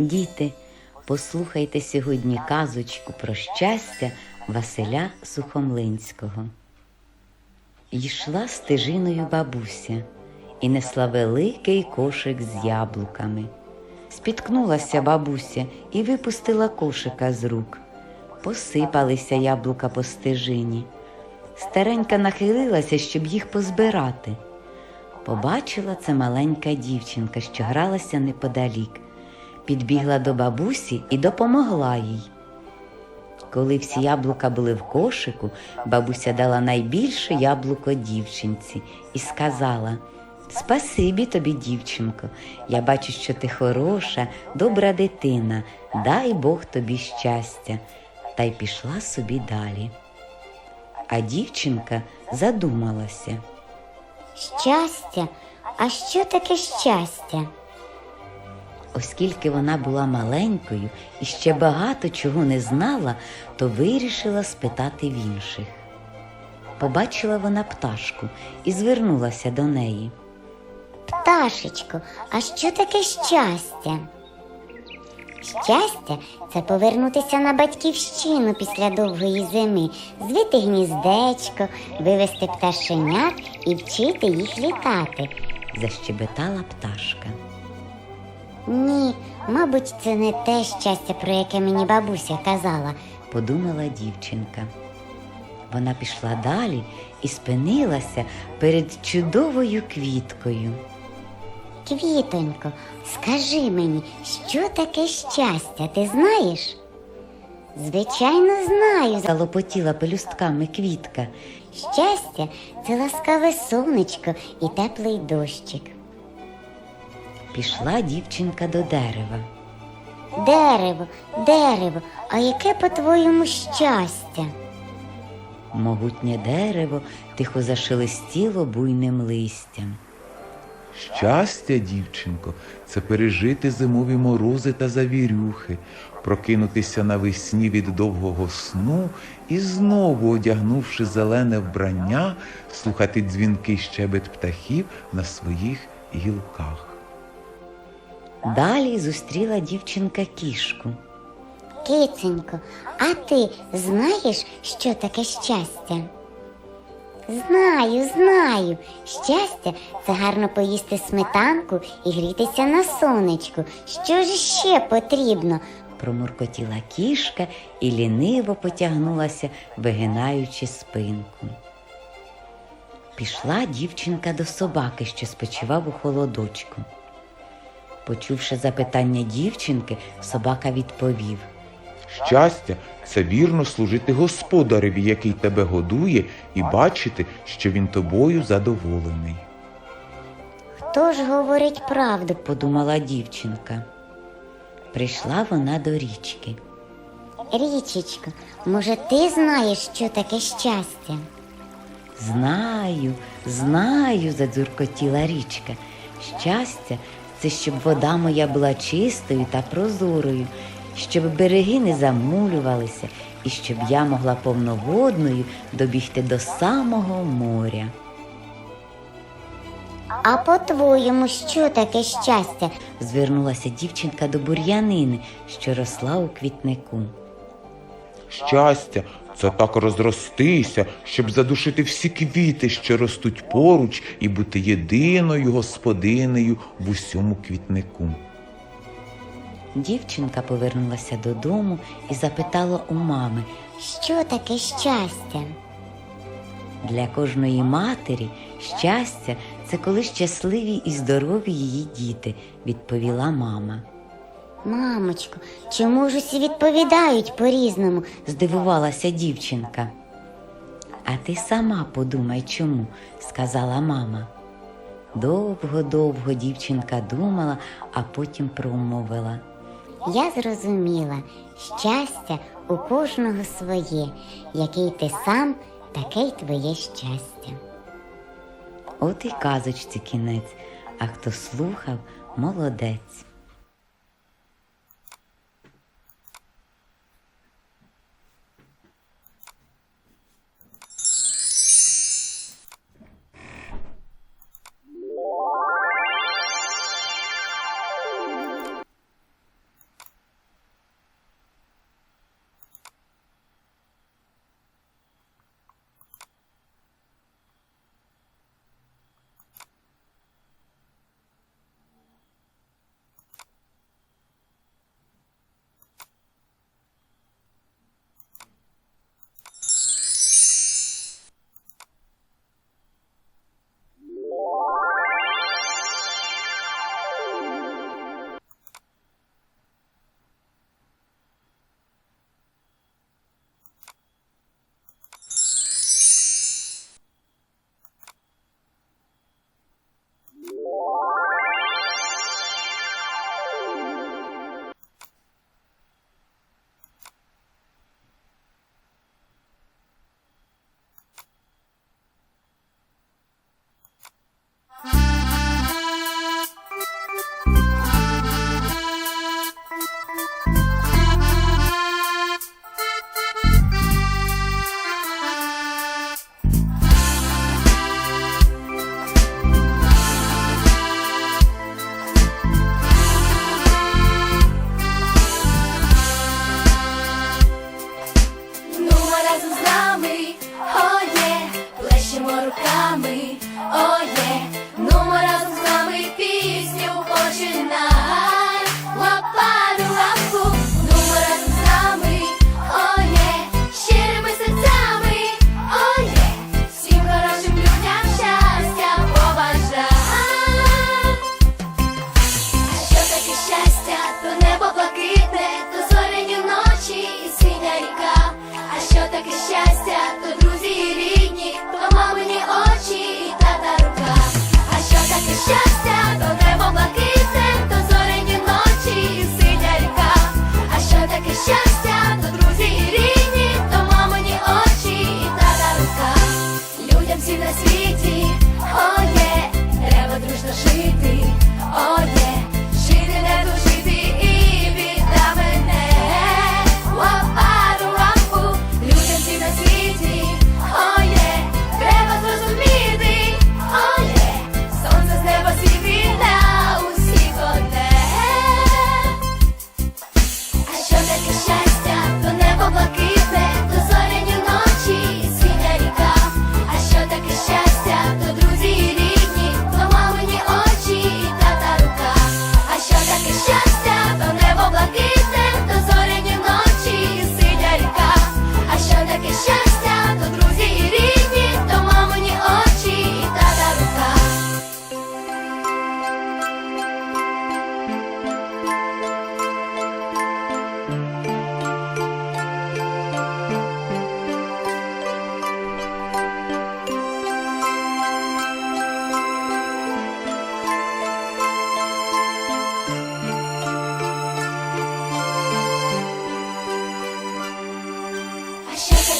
Діти, послухайте сьогодні казочку про щастя Василя Сухомлинського. Йшла стежиною бабуся і несла великий кошик з яблуками. Спіткнулася бабуся і випустила кошика з рук. Посипалися яблука по стежині. Старенька нахилилася, щоб їх позбирати. Побачила це маленька дівчинка, що гралася неподалік. Підбігла до бабусі і допомогла їй. Коли всі яблука були в кошику, бабуся дала найбільше яблуко дівчинці і сказала Спасибі тобі, дівчинко, я бачу, що ти хороша, добра дитина, дай Бог тобі щастя, та й пішла собі далі. А дівчинка задумалася. Щастя? А що таке щастя? Оскільки вона була маленькою і ще багато чого не знала, то вирішила спитати в інших. Побачила вона пташку і звернулася до неї. Пташечко, а що таке щастя? Щастя це повернутися на батьківщину після довгої зими, звити гніздечко, вивести пташенят і вчити їх літати. Защебетала пташка. Ні, мабуть, це не те щастя, про яке мені бабуся казала. подумала дівчинка. Вона пішла далі і спинилася перед чудовою квіткою. Квітонько, скажи мені, що таке щастя, ти знаєш? Звичайно, знаю. Залопотіла пелюстками квітка. Щастя це ласкаве сонечко і теплий дощик. Пішла дівчинка до дерева. Дерево, дерево, а яке по-твоєму щастя? Могутнє дерево тихо зашелестіло буйним листям. Щастя, дівчинко, це пережити зимові морози та завірюхи, прокинутися навесні від довгого сну і знову, одягнувши зелене вбрання, слухати дзвінкий щебет птахів на своїх гілках. Далі зустріла дівчинка кішку. Киценько, а ти знаєш, що таке щастя? Знаю, знаю. Щастя це гарно поїсти сметанку і грітися на сонечку. Що ж ще потрібно? Промуркотіла кішка і ліниво потягнулася, вигинаючи спинку. Пішла дівчинка до собаки, що спочивав у холодочку. Почувши запитання дівчинки, собака відповів. Щастя це вірно служити господареві, який тебе годує, і бачити, що він тобою задоволений. Хто ж говорить правду? подумала дівчинка. Прийшла вона до річки. Річечко, може, ти знаєш, що таке щастя? Знаю, знаю, задзюркотіла річка. Щастя це щоб вода моя була чистою та прозорою, щоб береги не замулювалися і щоб я могла повноводною добігти до самого моря. А по-твоєму, що таке щастя? Звернулася дівчинка до бур'янини, що росла у квітнику. Щастя це так розростися, щоб задушити всі квіти, що ростуть поруч, і бути єдиною господинею в усьому квітнику. Дівчинка повернулася додому і запитала у мами, Що таке щастя? Для кожної матері щастя це коли щасливі і здорові її діти, відповіла мама. Мамочко, чому ж усі відповідають по-різному? Здивувалася дівчинка. А ти сама подумай чому, сказала мама. Довго-довго дівчинка думала, а потім промовила. Я зрозуміла, щастя у кожного своє, який ти сам, таке й твоє щастя. От і казочці кінець, а хто слухав, молодець.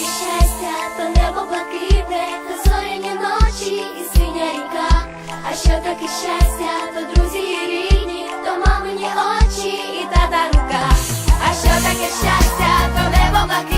і щастя, то небо блакитне, то зоряні ночі і синя ріка. А що таке щастя, то друзі і рідні, то мамині очі і тата рука. А що таке щастя, то небо блакитне.